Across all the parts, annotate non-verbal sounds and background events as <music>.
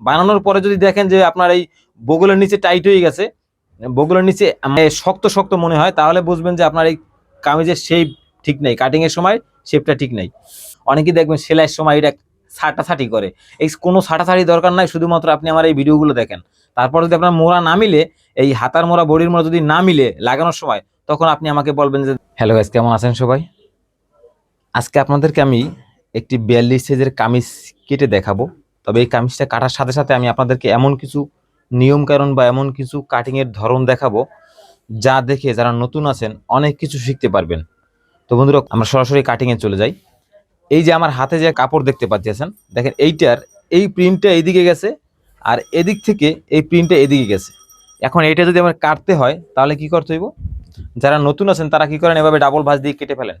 বানানোর পরে যদি দেখেন যে আপনার এই বগলের নিচে টাইট হয়ে গেছে, বগলের নিচে মানে শক্ত শক্ত মনে হয়, তাহলে বুঝবেন যে আপনার এই কামিজের শেপ ঠিক নেই। কাটিং এর সময় শেপটা ঠিক নেই। অনেকেই দেখবেন সেলাইয়ের সময় এটা ছাটাছাটি করে। এই কোনো ছাটাছাটি দরকার নাই, শুধুমাত্র আপনি আমার এই ভিডিওগুলো দেখেন। তারপর যদি আপনার মোড়া না মিলে, এই হাতার মোড়া, বডির মোড়া যদি না মিলে লাগানোর সময়, তখন আপনি আমাকে বলবেন যে হ্যালো গাইস কেমন আছেন সবাই? আজকে আপনাদেরকে আমি একটি বিয়াল্লিশ সাইজের কামিজ কেটে দেখাবো। তবে এই কামিজটা কাটার সাথে সাথে আমি আপনাদেরকে এমন কিছু নিয়ম কারণ বা এমন কিছু কাটিং এর ধরন দেখাবো যা দেখে যারা নতুন আছেন অনেক কিছু শিখতে পারবেন। তো বন্ধুরা, আমরা সরাসরি কাটিং এ চলে যাই। এই যে আমার হাতে যে কাপড় দেখতে পাচ্ছেন দেখেন এইটার, এই প্রিন্টটা এইদিকে গেছে আর এদিক থেকে এই প্রিন্টটা এদিকে গেছে। এখন এইটা যদি আমার কাটতে হয়, তাহলে কি করতে হইব? যারা নতুন আছেন, তারা কি করেন? এভাবে ডাবল ভাঁজ দিয়ে কেটে ফেলেন।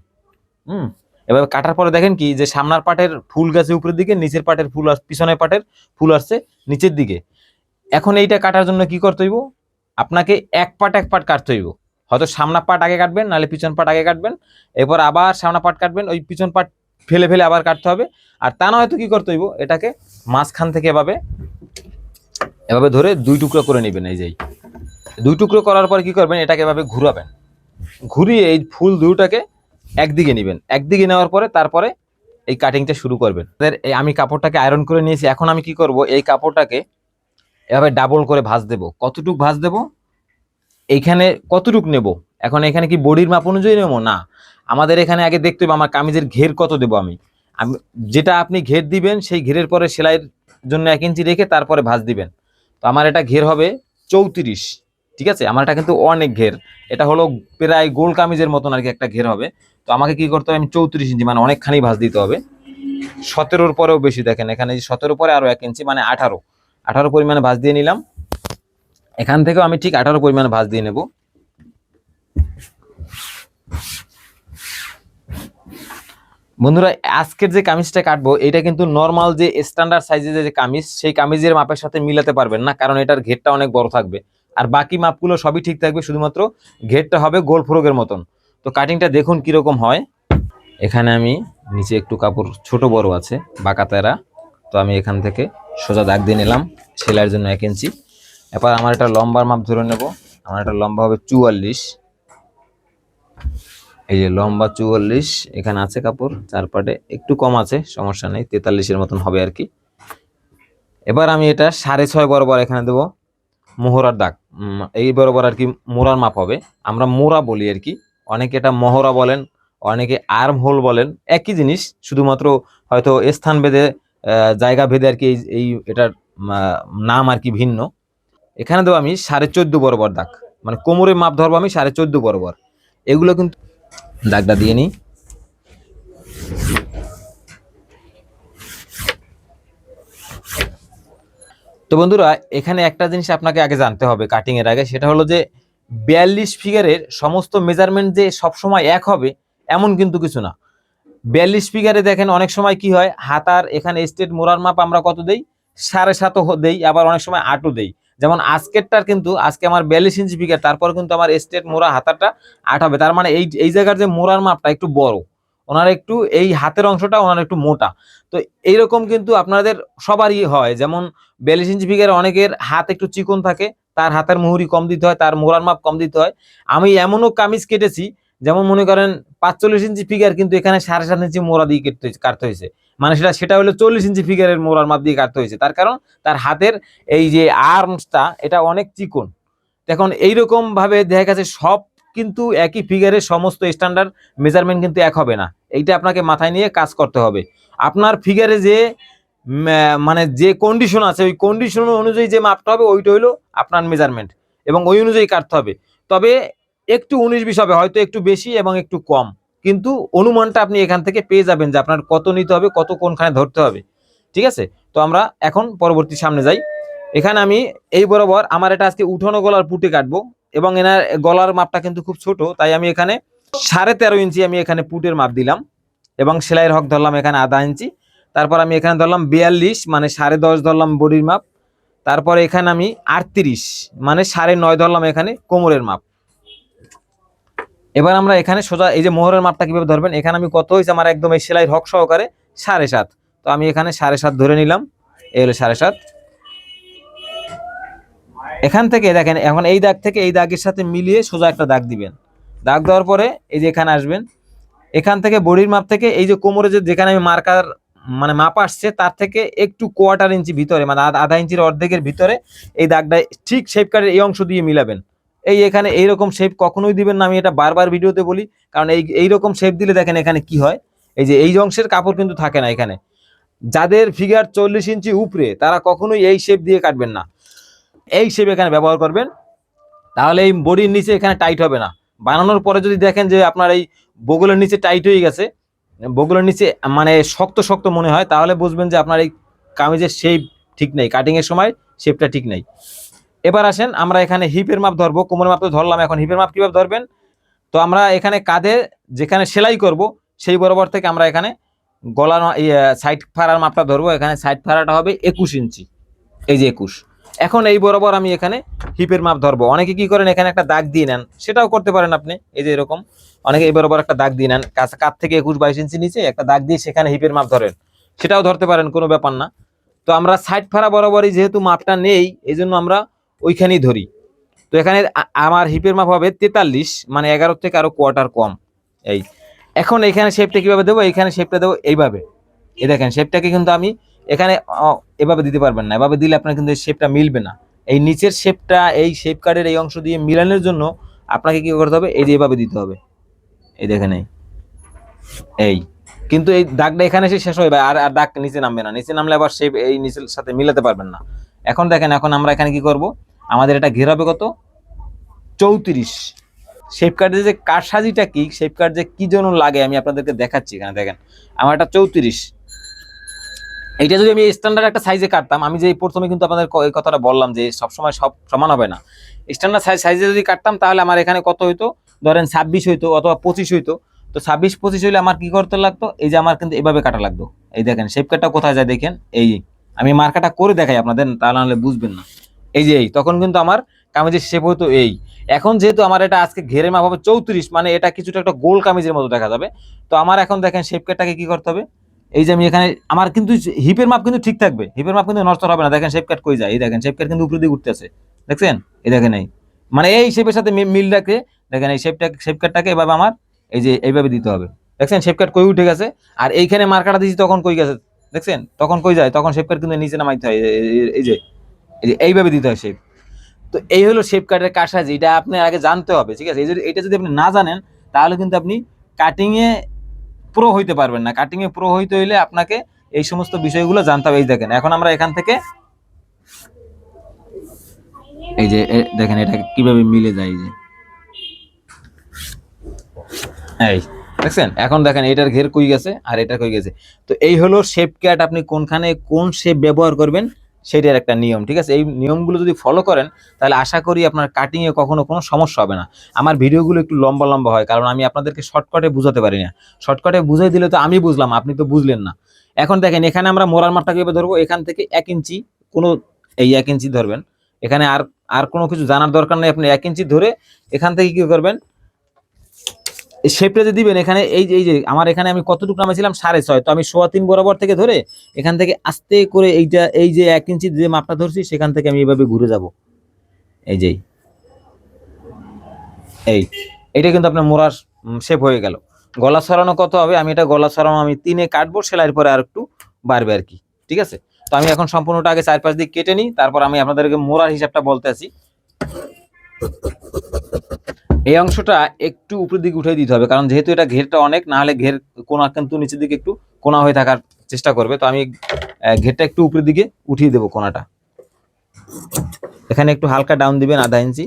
হুম? এভাবে কাটার পরে দেখেন কি, যে সামনার পাটের ফুল গেছে উপরের দিকে, নিচের পাটের ফুল আস, পিছনের পাটের ফুল আসছে নিচের দিকে। এখন এইটা কাটার জন্য কি করতে হইব? আপনাকে এক পাট এক পাট কাটতে হইব। হয়তো সামনা পাট আগে কাটবেন, নাহলে পিছন পাট আগে কাটবেন। এরপর আবার সামনা পাট কাটবেন, ওই পিছন পাট ফেলে ফেলে আবার কাটতে হবে। আর তা না হয়তো কি করতে হইব? এটাকে মাঝখান থেকে এভাবে এভাবে ধরে দুই টুকরো করে নেবেন এই যেই দুই টুকরো করার পর কি করবেন? এটাকে এভাবে ঘুরাবেন। ঘুরিয়ে এই ফুল দুটাকে একদিকে নেবেন। একদিকে নেওয়ার পরে তারপরে এই কাটিংটা শুরু করবেন। এই আমি কাপড়টাকে আয়রন করে নিয়েছি। এখন আমি কি করব? এই কাপড়টাকে এভাবে ডাবল করে ভাঁজ দেব। কতটুক ভাঁজ দেব? এইখানে কতটুক নেব? এখন এখানে কি বডির মাপ অনুযায়ী নেব? না। আমাদের এখানে আগে দেখতে হবে, আমার কামিজের ঘের কত দেবো আমি? আমি, যেটা আপনি ঘের দিবেন, সেই ঘেরের পরে সেলাইয়ের জন্য এক ইঞ্চি রেখে তারপরে ভাঁজ দিবেন। তো আমার এটা ঘের হবে চৌত্রিশ। ঠিক আছে? আমার এটা কিন্তু অনেক ঘের। এটা হলো প্রায় গোল কামিজের মতন আর কি একটা ঘের হবে। তো আমাকে কি করতে হবে? আমি চৌত্রিশ ইঞ্চি মানে অনেকখানি ভাঁজ দিতে হবে। সতেরোর পরেও বেশি দেখেন, এখানে সতেরো পরে আরও এক ইঞ্চি মানে আঠারো। আঠারো পরিমাণে ভাঁজ দিয়ে নিলাম। এখান থেকেও আমি ঠিক আঠারো পরিমাণে ভাঁজ দিয়ে নেব। বন্ধুরা, আজকের যে কামিজটা কাটবো এটা কিন্তু নর্মাল যে স্ট্যান্ডার্ড সাইজের যে কামিজ, সেই কামিজের মাপের সাথে মিলাতে পারবেন না, কারণ এটার ঘেরটা অনেক বড় থাকবে। আর বাকি মাপগুলো সবই ঠিক থাকবে, শুধুমাত্র ঘেরটা হবে গোল ফ্রোকের মতন। তো কাটিংটা দেখুন কীরকম হয়। এখানে আমি নিচে একটু কাপড় ছোট বড় আছে, বাঁকা তেরা। তো আমি এখান থেকে সোজা দাগ দিয়ে নিলাম সেলাইয়ের জন্য এক ইঞ্চি এবার আমার এটা লম্বার মাপ ধরে নেব। আমার এটা লম্বা হবে চুয়াল্লিশ। এই যে লম্বা চুয়াল্লিশ, এখানে আছে কাপড় চার পাটে একটু কম আছে, সমস্যা নেই, তেতাল্লিশের মতন হবে আর কি। এবার আমি এটা সাড়ে ছয় বরাবর এখানে দেবো, মোহরার দাগ। এই বরাবর আর কি মোড়ার মাপ হবে। আমরা মোড়া বলি আর কি। অনেকে এটা মহড়া বলেন, অনেকে আর্ম হোল বলেন, একই জিনিস, শুধুমাত্র হয়তো স্থান ভেদে জায়গা ভেদে আর কি এই- এটার নাম আর কি ভিন্ন। এখানে দেবো আমি সাড়ে চোদ্দ বরাবর দাগ। মানে কোমরের মাপ ধরবো আমি সাড়ে চোদ্দ বরাবর। এগুলো কিন্তু, দাগটা দিয়ে নিই। তো বন্ধুরা, এখানে একটা জিনিস আপনাকে আগে জানতে হবে কাটিং এর আগে, সেটা হলো যে বিয়াল্লিশ ফিগারের সমস্ত মেজারমেন্ট যে সবসময় এক হবে, এমন কিন্তু কিছু না। বিয়াল্লিশ ফিগারে দেখেন অনেক সময় কি হয়, হাতার এখানে স্টেট মোড়ার মাপ আমরা কত দেই? সাড়ে সাতও দেই, আবার অনেক সময় আটও দেই। যেমন আজকেরটার কিন্তু, আজকে আমার বিয়াল্লিশ ইঞ্চি ফিগার তারপর কিন্তু আমার স্টেট মোড়া হাতারটা আট হবে। তার মানে এই এই জায়গার যে মোড়ার মাপটা একটু বড়। ওনার একটু এই হাতের অংশটা ওনার একটু মোটা। তো এইরকম কিন্তু আপনাদের সবারই হয়। যেমন বিয়াল্লিশ ইঞ্চি ফিগারে অনেকের হাত একটু চিকন থাকে, তার হাতের মুহুরি কম দিতে হয়, তার মোড়ার মাপ কম দিতে হয়। আমি এমনও কামিজ কেটেছি, যেমন মনে করেন পাঁচচল্লিশ ইঞ্চি ফিগার কিন্তু এখানে সাড়ে সাত ইঞ্চি মোড়া দিয়ে কেটে হয়েছে- কাটতে হয়েছে। মানে সেটা সেটা হলো চল্লিশ ইঞ্চি ফিগারের মোড়ার মাপ দিয়ে কাটতে হয়েছে। তার কারণ তার হাতের এই যে আর্মসটা, এটা অনেক চিকন। এখন এইরকম ভাবে দেখা গেছে সব কিন্তু একই ফিগারের সমস্ত স্ট্যান্ডার্ড মেজারমেন্ট কিন্তু এক হবে না। এইটা আপনাকে মাথায় নিয়ে কাজ করতে হবে। আপনার ফিগারে যে মানে যে কন্ডিশন আছে, ওই কন্ডিশন অনুযায়ী যে মাপটা হবে, ওইটা হলো আপনার মেজারমেন্ট এবং ওই অনুযায়ী কাটতে হবে। তবে একটু উনিশ বিশ হবে, হয়তো একটু বেশি এবং একটু কম। কিন্তু অনুমানটা আপনি এখান থেকে পেয়ে যাবেন যে আপনার কত নিতে হবে, কত কোনখানে ধরতে হবে। ঠিক আছে? তো আমরা এখন পরবর্তী সামনে যাই। এখানে আমি এই বরাবর আমার এটা আজকে উঠানো গলার পুটে কাটবো এবং এনার গলার মাপটা কিন্তু খুব ছোট, তাই আমি এখানে সাড়ে তেরো ইঞ্চি আমি এখানে পুটের মাপ দিলাম এবং সেলাইয়ের হক ধরলাম এখানে আধা ইঞ্চি। তারপর আমি এখানে ধরলাম বিয়াল্লিশ মানে সাড়ে দশ ধরলাম বডির মাপ। তারপরে এখানে আমি আটত্রিশ মানে সাড়ে নয় ধরলাম এখানে কোমরের মাপ। এবার আমরা এখানে সোজা এই যে মোহরের মাপটা কীভাবে ধরবেন? এখানে আমি কত হয়েছে? আমার একদম এই সেলাইয়ের হক সহকারে সাড়ে সাত। তো আমি এখানে সাড়ে সাত ধরে নিলাম। এই হলো সাড়ে সাত। এখান থেকে দেখেন, এখন এই দাগ থেকে এই দাগের সাথে মিলিয়ে সোজা একটা দাগ দিবেন। দাগ দেওয়ার পরে এই যে এখানে আসবেন, এখান থেকে বডির মাপ থেকে এই যে কোমরে যে যেখানে আমি মার্কার মানে মাপ আসছে, তার থেকে একটু কোয়ার্টার ইঞ্চি ভিতরে মানে আধা- ইঞ্চির অর্ধেকের ভিতরে এই দাগটা ঠিক শেপ কার্ডের এই অংশ দিয়ে মিলাবেন। এই এখানে এইরকম শেপ কখনোই দিবেন না, আমি এটা বারবার ভিডিওতে বলি, কারণ এই, এইরকম শেপ দিলে দেখেন এখানে কি হয়, এই যে এই অংশের কাপড় কিন্তু থাকে না এখানে। যাদের ফিগার চল্লিশ ইঞ্চি উপরে, তারা কখনোই এই শেপ দিয়ে কাটবেন না। এই শেপ এখানে ব্যবহার করবেন, তাহলে এই বডির নিচে এখানে টাইট হবে না। বানানোর পরে যদি দেখেন যে আপনার এই বগলের নিচে টাইট হয়ে গেছে, বগলের নিচে মানে শক্ত শক্ত মনে হয়, তাহলে বুঝবেন যে আপনার এই কামিজের শেপ ঠিক নেই কাটিং এর সময় শেপটা ঠিক নেই। এবার আসেন, আমরা এখানে হিপের মাপ ধরবো, কোমরের মাপ তো ধরলাম এখন হিপের মাপ কীভাবে ধরবেন? তো আমরা এখানে কাঁধে যেখানে সেলাই করব, সেই বরাবর থেকে আমরা এখানে গলার সাইড ফাড়ার মাপটা ধরবো। এখানে সাইড ফাড়াটা হবে একুশ ইঞ্চি, এই যে একুশ। এখন এই বরাবর আমি এখানে হিপের মাপ ধরবো। অনেকে কি করেন, এখানে একটা দাগ দিয়ে নেন। সেটাও করতে পারেন আপনি। এই যে এরকম, অনেকে এই বরাবর একটা দাগ দিয়ে নেন। কাছ কাছ থেকে একুশ বাইশ ইঞ্চি নিচে একটা দাগ দিয়ে সেখানে হিপের মাপ ধরেন। সেটাও ধরতে পারেন, কোনো ব্যাপার না। তো আমরা সাইড ফাড়া বরাবরই যেহেতু মাপটা নেই এই জন্য আমরা ওইখানেই ধরি। তো এখানে আমার হিপের মাপ হবে তেতাল্লিশ মানে এগারো থেকে আরও কোয়ার্টার কম। এই। এখন এখানে শেপটা কীভাবে দেবো? এখানে শেপটা দেবো এইভাবে। এই দেখেন শেপটাকে কিন্তু আমি এখানে এভাবে দিতে পারবেন না। এভাবে দিলে আপনার কিন্তু এই শেপটা মিলবে না। এই নিচের শেপটা এই শেপ কার্ডের এই অংশ দিয়ে মিলানোর জন্য আপনাকে কি করতে হবে? এই যে এভাবে দিতে হবে। এই দেখেন এই। এই। কিন্তু এই দাগটা এখানে এসে শেষ হয়ে আর আর দাগ নিচে নামবে না। নিচে নামলে আবার শেপ এই নিচের সাথে মিলাতে পারবেন না। এখন দেখেন, এখন আমরা এখানে কি করব? আমাদের এটা ঘের হবে কত? চৌত্রিশ। শেপ কার্ডের যে কারসাজিটা কি? শেপ কার্ড যে কী জন্য লাগে, আমি আপনাদেরকে দেখাচ্ছি এখানে, দেখেন। আমার এটা চৌত্রিশ। এইটা যদি আমি স্ট্যান্ডার্ড একটা সাইজে কাটতাম, আমি যে প্রথমে কিন্তু আপনাদের এই কথাটা বললাম যে সবসময় সব সমান হবে না। স্ট্যান্ডার্ড সাইজ সাইজে যদি কাটতাম, তাহলে আমার এখানে কত হইতো? ধরেন ছাব্বিশ হইতো অথবা পঁচিশ হইতো। তো ছাব্বিশ, পঁচিশ হইলে আমার কি করতে লাগতো? এই যে আমার কিন্তু এভাবে কাটা লাগতো। এই দেখেন শেপ কাটটা কোথায় যায় দেখেন? এই আমি মার্কাটা করে দেখাই আপনাদের, তাহলে নাহলে বুঝবেন না। এই যে এই, তখন কিন্তু আমার কামিজের শেপ হতো এই। এখন যেহেতু আমার এটা আজকে ঘেরে মাপ হবে চৌত্রিশ মানে এটা কিছুটা একটা গোল কামিজের মতো দেখা যাবে। তো আমার এখন দেখেন শেপ কাটটাকে কি করতে হবে? এই যে আমি এখানে, আমার কিন্তু হিপের মাপ কিন্তু ঠিক থাকবে। হিপের মাপ কিন্তু নষ্ট হবে না। দেখেন শেপ কাট কই যায়। এই দেখেন শেপ কাট কিন্তু উপরে দিকে উঠতেছে। দেখছেন? এই দেখেন এই। মানে এই শেপের সাথে মিল রাখে। দেখেন এই শেপটা শেপ কাটটাকে এভাবে আমার এই যে এইভাবে দিতে হবে। দেখছেন? শেপ কাট কই উঠে গেছে? আর এইখানে মার্কাটা দিয়েছি তখন কই গেছে? দেখছেন? তখন কই যায়? তখন শেপ কাট কিন্তু নিচে নামাইতে হয়। এই- যে, এই যে এইভাবে দিতে হয় শেপ তো এই হলো শেপ কাটের কাসাজ এটা আপনি আগে জানতে হবে, ঠিক আছে? এই এটা যদি আপনি না জানেন, তাহলে কিন্তু আপনি কাটিং এ প্রো হইতে পারবেন না। কাটিং এ প্রো হইতে হইলে আপনাকে এই সমস্ত বিষয়গুলো জানতে হবে। এই দেখেন, এখন আমরা এখান থেকে এই যে দেখেন এটা কীভাবে মিলে যায় যে। এই, দেখছেন? এখন দেখেন এটার ঘের কই গেছে আর এটা কই গেছে। তো এই হলো শেপ ক্যাট আপনি কোনখানে কোন শেপ ব্যবহার করবেন? সেটার একটা নিয়ম, ঠিক আছে? এই নিয়মগুলো যদি ফলো করেন, তাহলে আশা করি আপনার কাটিংয়ে কখনো কোনো সমস্যা হবে না। আমার ভিডিওগুলো একটু লম্বা লম্বা হয়, কারণ আমি আপনাদেরকে শর্টকাটে বুঝাতে পারি না। শর্টকাটে বুঝাই দিলে তো আমি বুঝলাম, আপনি তো বুঝলেন না। এখন দেখেন, এখানে আমরা মোড়ার মাপটা কীভাবে ধরবো, এখান থেকে এক ইঞ্চি কোনো, এই এক ইঞ্চি ধরবেন। এখানে আর আর কোনো কিছু জানার দরকার নেই, আপনি এক ইঞ্চি ধরে এখান থেকে কি করবেন? শেপটা যে দিবেন, এখানে এই যে এই যে, আমার এখানে আমি কতটুকু নামেছিলাম সাড়ে ছয়। তো আমি সোয়া তিন বরাবর থেকে ধরে এখান থেকে আস্তে করে এইটা, এই যে এক ইঞ্চি যে মাপটা ধরছি, সেখান থেকে আমি এভাবে ঘুরে যাব। এই যেই এই। এটা কিন্তু আপনার মোড়ার শেপ হয়ে গেল। গলা সরানো কত হবে? আমি এটা গলা সরানো আমি তিনে কাটবো, সেলাইয়ের পরে আর একটু বাড়বে আর কি। ঠিক আছে? তো আমি এখন সম্পূর্ণটা আগে চার পাঁচ দিক কেটে নিই, তারপর আমি আপনাদেরকে মোড়ার হিসাবটা বলতে আসি এই অংশটা একটু উপরের দিকে উঠে দিতে হবে, কারণ যেহেতু এটা ঘেরটা অনেক, না হলে ঘের কোনা কিন্তু নিচের দিকে একটু কোনা হয়ে থাকার চেষ্টা করবে। তো আমি ঘেরটা একটু উপরের দিকে উঠিয়ে দেবো কোনাটা। এখানে একটু হালকা ডাউন দিবেন আধা ইঞ্চি।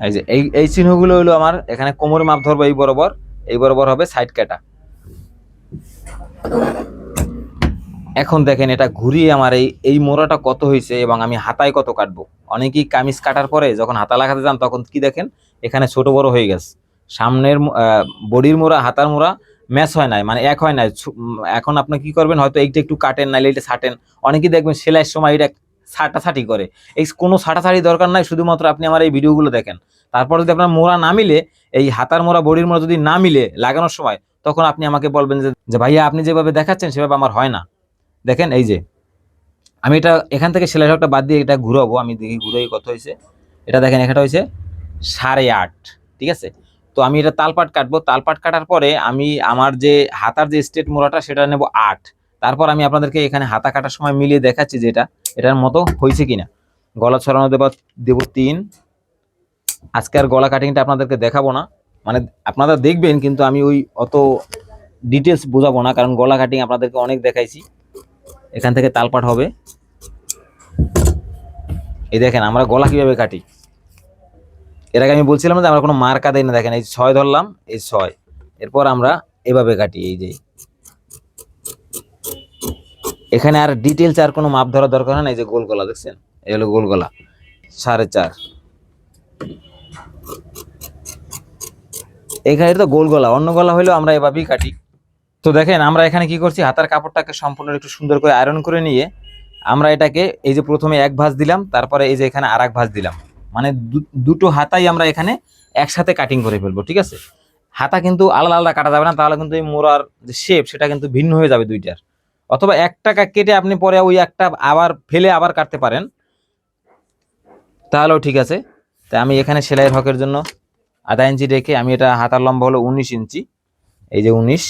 এই যে, এই এই চিহ্নগুলো হলো আমার, এখানে কোমর মাপ ধরবো এই বরাবর এই বরাবর হবে সাইড কাটা। এখন দেখেন এটা ঘুরিয়ে আমার এই এই মোড়াটা কত হয়েছে এবং আমি হাতায় কত কাটবো? অনেকেই কামিজ কাটার পরে যখন হাতা লাগাতে যান, তখন কি দেখেন? এখানে ছোট বড় হয়ে গেছে। সামনের বডির মোড়া, হাতার মোড়া ম্যাচ হয় নাই মানে এক হয় নাই। এখন আপনি কি করবেন? হয়তো এইটা একটু কাটেন, নাইলে এইটা ছাটেন। অনেকেই দেখবেন সেলাইয়ের সময় এটা ছাটাছাটি করে। এই কোনো ছাটাছাটি দরকার নাই, শুধুমাত্র আপনি আমার এই ভিডিওগুলো দেখেন। তারপর যদি আপনার মোড়া না মিলে, এই হাতার মোড়া, বডির মোড়া যদি না মিলে লাগানোর সময়, তখন আপনি আমাকে বলবেন যে ভাইয়া আপনি যেভাবে দেখাচ্ছেন, সেভাবে আমার হয় না। দেখেন এই যে, আমি এটা এখান থেকে সেলাই একটা বাদ দিয়ে এটা ঘুরাবো, আমি দেখি ঘুরে কত হয়েছে। এটা দেখেন এখানটা হয়েছে সাড়ে আট, ঠিক আছে? তো আমি এটা তালপাট কাটবো, তালপাট কাটার পরে আমি আমার যে হাতার যে স্টেট মোড়াটা, সেটা নেব আট। তারপর আমি আপনাদেরকে এখানে হাতা কাটার সময় মিলিয়ে দেখাচ্ছি যে এটা এটার মতো হয়েছে কিনা? গলা ছড়ানো দেবো দেবো তিন। আজকে আর গলা কাটিংটা আপনাদেরকে দেখাবো না। মানে আপনারা দেখবেন, কিন্তু আমি ওই অত ডিটেলস বোঝাবো না, কারণ গলা কাটিং আপনাদেরকে অনেক দেখাইছি। এখান থেকে তালপাট হবে। এই দেখেন, আমরা গলা কীভাবে কাটি? এর আগে আমি বলছিলাম যে আমরা কোনো মার্কা দেই না, দেখেন এই ছয় ধরলাম, এই ছয়। এরপর আমরা এভাবে কাটি, এই যে এখানে আর ডিটেলস আর কোনো মাপ ধরার দরকার হয় না, এই যে গোল গলা দেখছেন? এই হলো গোল গলা, সাড়ে চার। এখানে তো গোল গলা, অন্য গলা হলেও আমরা এভাবেই কাটি। তো দেখেন, আমরা এখানে কি করছি, হাতার কাপড়টাকে সম্পূর্ণ একটু সুন্দর করে আয়রন করে নিয়ে আমরা এটাকে এই যে প্রথমে এক ভাঁজ দিলাম, তারপরে এই যে এখানে আর এক ভাঁজ দিলাম। মানে দুটো হাতাই আমরা এখানে একসাথে কাটিং করে ফেলব, ঠিক আছে? হাতা কিন্তু আলাদা আলাদা কাটা যাবে না, তাহলে কিন্তু এই মোড়ার যে শেপ সেটা কিন্তু ভিন্ন হয়ে যাবে দুইটার। অথবা এক টাকা কেটে আপনি পরে ওই একটা আবার ফেলে আবার কাটতে পারেন। তাহলেও ঠিক আছে। তাই আমি এখানে সেলাইয়ের হকের জন্য আধা ইঞ্চি রেখে আমি এটা হাতার লম্বা হলো উনিশ ইঞ্চি। এই যে উনিশ।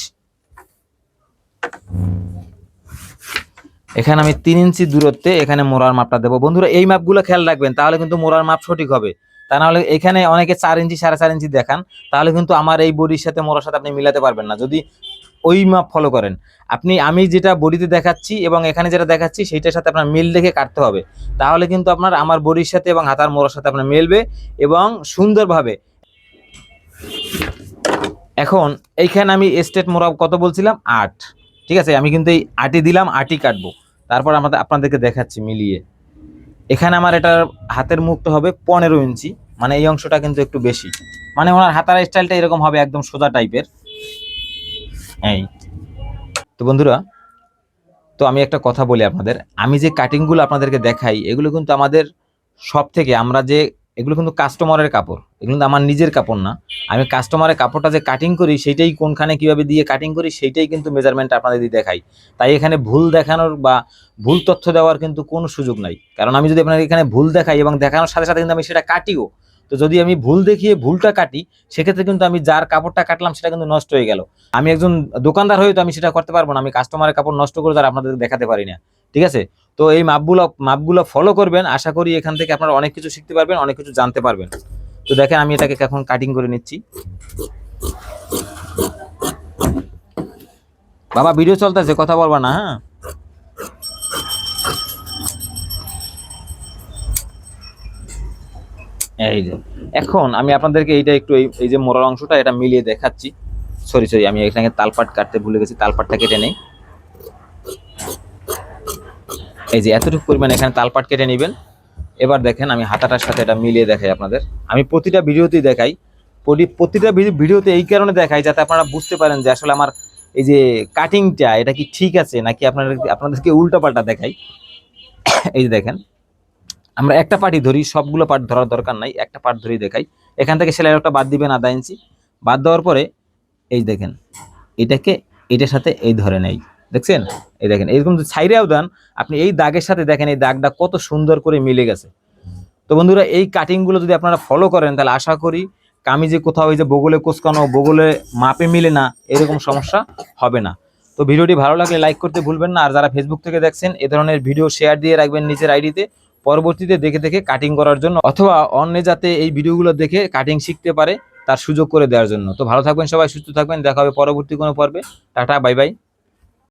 এখানে আমি তিন ইঞ্চি দূরত্বে এখানে মোড়ার মাপটা দেবো। বন্ধুরা, এই মাপগুলো খেয়াল রাখবেন, তাহলে কিন্তু মোড়ার মাপ সঠিক হবে। তা নাহলে এখানে অনেকে চার ইঞ্চি, সাড়ে চার ইঞ্চি দেখান, তাহলে কিন্তু আমার এই বডির সাথে মোড়ার সাথে আপনি মিলাতে পারবেন না। যদি ওই মাপ ফলো করেন। আপনি, আমি যেটা বডিতে দেখাচ্ছি এবং এখানে যেটা দেখাচ্ছি, সেইটার সাথে আপনার মিল দেখে কাটতে হবে। তাহলে কিন্তু আপনার, আমার বডির সাথে এবং হাতার মোড়ার সাথে আপনার মিলবে এবং সুন্দরভাবে। এখন, এইখানে আমি স্টেট মোড়া কত বলছিলাম? আট। ঠিক আছে, আমি কিন্তু এই আটি দিলাম আটি কাটবো। তারপর আমাদের, আপনাদেরকে দেখাচ্ছি মিলিয়ে। এখানে আমার এটার হাতের মুখটা হবে পনেরো ইঞ্চি মানে এই অংশটা কিন্তু একটু বেশি। মানে ওনার হাতার স্টাইলটা এরকম হবে, একদম সোজা টাইপের তো বন্ধুরা, তো আমি একটা কথা বলি আপনাদের। আমি যে কাটিংগুলো আপনাদেরকে দেখাই, এগুলো কিন্তু আমাদের সব থেকে আমরা যে, এগুলো কিন্তু কাস্টমারের কাপড়। এগুলো কিন্তু আমার নিজের কাপড় না। আমি কাস্টমারের কাপড়টা যে কাটিং করি, সেইটাই কোনখানে কীভাবে দিয়ে কাটিং করি, সেইটাই কিন্তু মেজারমেন্ট আপনাদের দিয়ে দেখাই। তাই এখানে ভুল দেখানোর বা ভুল তথ্য দেওয়ার কিন্তু কোনো সুযোগ নাই। কারণ আমি যদি আপনার এখানে ভুল দেখাই এবং দেখানোর সাথে সাথে কিন্তু আমি সেটা কাটিও তো যদি আমি ভুল দেখিয়ে ভুলটা কাটি, সেক্ষেত্রে কিন্তু আমি যার কাপড়টা কাটলাম সেটা কিন্তু নষ্ট হয়ে গেল। আমি একজন দোকানদার হয়ে তো আমি সেটা করতে পারব না, আমি কাস্টমারের কাপড় নষ্ট করে তার আপনাদের দেখাতে পারি না। ঠিক আছে? তো এই মাপগুলো মাপগুলো ফলো করবেন, আশা করি এখান থেকে আপনারা অনেক কিছু শিখতে পারবেন, অনেক কিছু জানতে পারবেন। তো দেখেন, আমি এটাকে এখন কাটিং করে নিচ্ছি। বাবা ভিডিও চলতেছে, কথা বলবা না হ্যাঁ? এই যে। এখন আমি আপনাদেরকে এইটা একটু এই- যে মোড়ার অংশটা এটা মিলিয়ে দেখাচ্ছি। সরি সরি আমি এখানে তালপাট কাটতে ভুলে গেছি, তালপাটটা কেটে নেই। এই যে এতটুকু পরিমাণ এখানে তালপাট কেটে নেবেন। এবার দেখেন আমি হাতাটার সাথে এটা মিলিয়ে দেখাই আপনাদের। আমি প্রতিটা ভিডিওতেই দেখাই। প্রতি- প্রতিটা ভিডি- ভিডিওতে এই কারণে দেখাই যাতে আপনারা বুঝতে পারেন যে আসলে আমার এই যে কাটিংটা এটা কি ঠিক আছে? নাকি আপনাদের আপনাদেরকে উল্টাপাল্টা দেখাই। <coughs> এই যে দেখেন। আমরা একটা পার্টি ধরি, সবগুলো পার্ট ধরার দরকার নাই, একটা পার্ট ধরেই দেখাই। এখান থেকে সেলাই একটা বাদ দিবেন আধা ইঞ্চি বাদ দেওয়ার পরে এই দেখেন, এটাকে, এটার সাথে এই ধরে নেই। দেখছেন? এই দেখেন, এরকম ছাইরেও দেন, আপনি এই দাগের সাথে দেখেন এই দাগটা কত সুন্দর করে মিলে গেছে। তো বন্ধুরা, এই কাটিংগুলো যদি আপনারা ফলো করেন, তাহলে আশা করি কামিজে কোথাও এই যে বগলে কোচকানো, বগলে মাপে মিলে না, এরকম সমস্যা হবে না। তো ভিডিওটি ভালো লাগলে লাইক করতে ভুলবেন না, আর যারা ফেসবুক থেকে দেখছেন, এ ধরনের ভিডিও শেয়ার দিয়ে রাখবেন নিজের আইডিতে পরবর্তীতে দেখে দেখে কাটিং করার জন্য অথবা অন্য যাতে এই ভিডিওগুলো দেখে কাটিং শিখতে পারে, তার সুযোগ করে দেওয়ার জন্য। তো ভালো থাকবেন সবাই, সুস্থ থাকবেন। দেখা হবে পরবর্তী কোনো পর্বে। Tata, bye bye.